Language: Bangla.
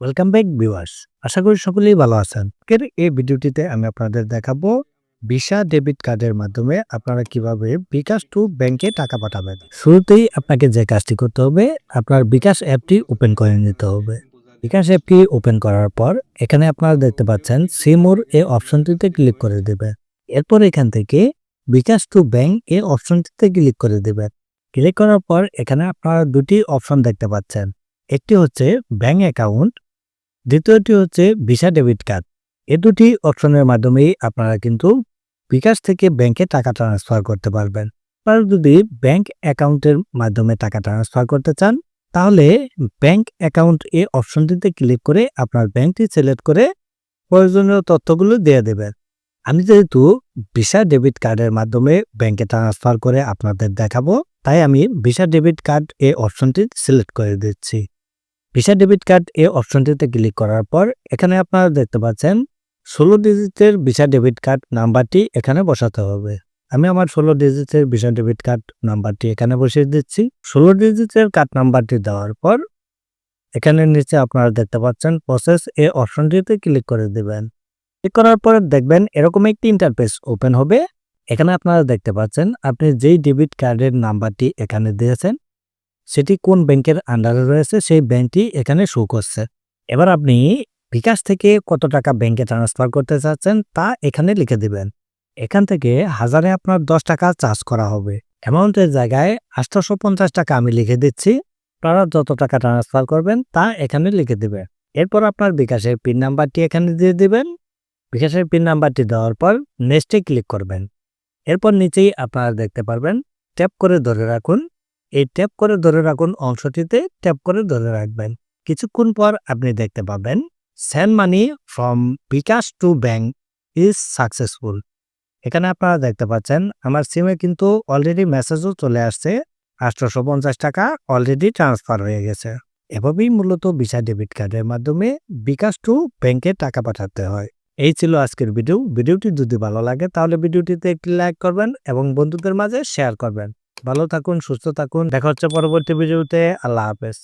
ওয়েলকাম ব্যাক ভিউয়ার্স আশা করি সকলেই ভালো আছেন। আজকের এই ভিডিওটিতে আমি আপনাদের দেখাবো ভিসা ডেবিট কার্ডের মাধ্যমে আপনারা কীভাবে বিকাশ টু ব্যাংকে টাকা পাঠাবেন। শুরুতেই আপনাকে যে কাজটি করতে হবে, আপনার বিকাশ অ্যাপটি ওপেন করে নিতে হবে। বিকাশ অ্যাপটি ওপেন করার পর এখানে আপনারা দেখতে পাচ্ছেন সিমোর এই অপশনটিতে ক্লিক করে দেবেন। এরপর এখান থেকে বিকাশ টু ব্যাংক এই অপশনটিতে ক্লিক করে দেবেন। ক্লিক করার পর এখানে আপনারা দুটি অপশন দেখতে পাচ্ছেন। একটি হচ্ছে ব্যাংক অ্যাকাউন্ট দ্বিতীয়টি হচ্ছে ভিসা ডেবিট কার্ড এ দুটি অপশনের মাধ্যমেই আপনারা কিন্তু বিকাশ থেকে ব্যাংকে টাকা ট্রান্সফার করতে পারবেন। আপনারা যদি ব্যাংক অ্যাকাউন্টের মাধ্যমে টাকা ট্রান্সফার করতে চান, তাহলে ব্যাংক অ্যাকাউন্ট এ অপশনটিতে ক্লিক করে আপনার ব্যাংকটি সিলেক্ট করে প্রয়োজনীয় তথ্যগুলো দিয়ে দেবেন। আমি যেহেতু ভিসা ডেবিট কার্ডের মাধ্যমে ব্যাংকে ট্রান্সফার করে আপনাদের দেখাবো, তাই আমি ভিসা ডেবিট কার্ড এ অপশনটি সিলেক্ট করে দিচ্ছি। ভিসা ডেবিট কার্ড এ অপশনটিতে ক্লিক করার পর, এখানে আপনারা দেখতে পাচ্ছেন ষোলো ডিজিটের ভিসা ডেবিট কার্ড নাম্বারটি এখানে বসাতে হবে। আমি আমার ষোলো ডিজিটের ভিসা ডেবিট কার্ড নাম্বারটি এখানে বসিয়ে দিচ্ছি। ষোলো ডিজিটের কার্ড নাম্বারটি দেওয়ার পর, এখানে নিচে আপনারা দেখতে পাচ্ছেন প্রসেস এ অপশনটিতে ক্লিক করে দেবেন। ক্লিক করার পর দেখবেন এরকম একটি ইন্টারফেস ওপেন হবে। এখানে আপনারা দেখতে পাচ্ছেন আপনি যেই ডেবিট কার্ডের নাম্বারটি এখানে দিয়েছেন সেটি কোন ব্যাংকের আন্ডারে রয়েছে, সেই ব্যাংকটি এখানে শো করছে। এবার আপনি বিকাশ থেকে কত টাকা ব্যাংকে ট্রান্সফার করতে চাচ্ছেন, তা এখানে লিখে দিবেন। এখান থেকে হাজারে আপনার দশ টাকা চার্জ করা হবে। অ্যামাউন্টের জায়গায় আঠারোশো পঞ্চাশ টাকা আমি লিখে দিচ্ছি। আপনারা যত টাকা ট্রান্সফার করবেন, তা এখানে লিখে দিবেন। এরপর আপনার বিকাশের পিন নাম্বারটি এখানে দিয়ে দিবেন। বিকাশের পিন নাম্বারটি দেওয়ার পর নেক্সটে ক্লিক করবেন। এরপর নিচেই আপনারা দেখতে পারবেন ট্যাপ করে ধরে রাখুন। এই ট্যাপ করে ধরে রাখুন অংশটিতে, ট্যাপ করে ধরে রাখবেন। কিছুক্ষণ পর আপনি দেখতে পাবেন send money from bKash to bank is successful. এখানে আপনারা দেখতে পাচ্ছেন, আমার সিমে কিন্তু অলরেডি মেসেজও চলে আসছে আঠারোশো পঞ্চাশ টাকা অলরেডি ট্রান্সফার হয়ে গেছে। এভাবেই মূলত ভিসা ডেবিট কার্ডের মাধ্যমে বিকাশ টু ব্যাংকে টাকা পাঠাতে হয়। এই ছিল আজকের ভিডিও। ভিডিওটি যদি ভালো লাগে, তাহলে ভিডিওটিতে একটি লাইক করবেন এবং বন্ধুদের মাঝে শেয়ার করবেন। ভালো থাকুন সুস্থ থাকুন। দেখা হচ্ছে পরবর্তী ভিডিওতে। আল্লাহ হাফেজ।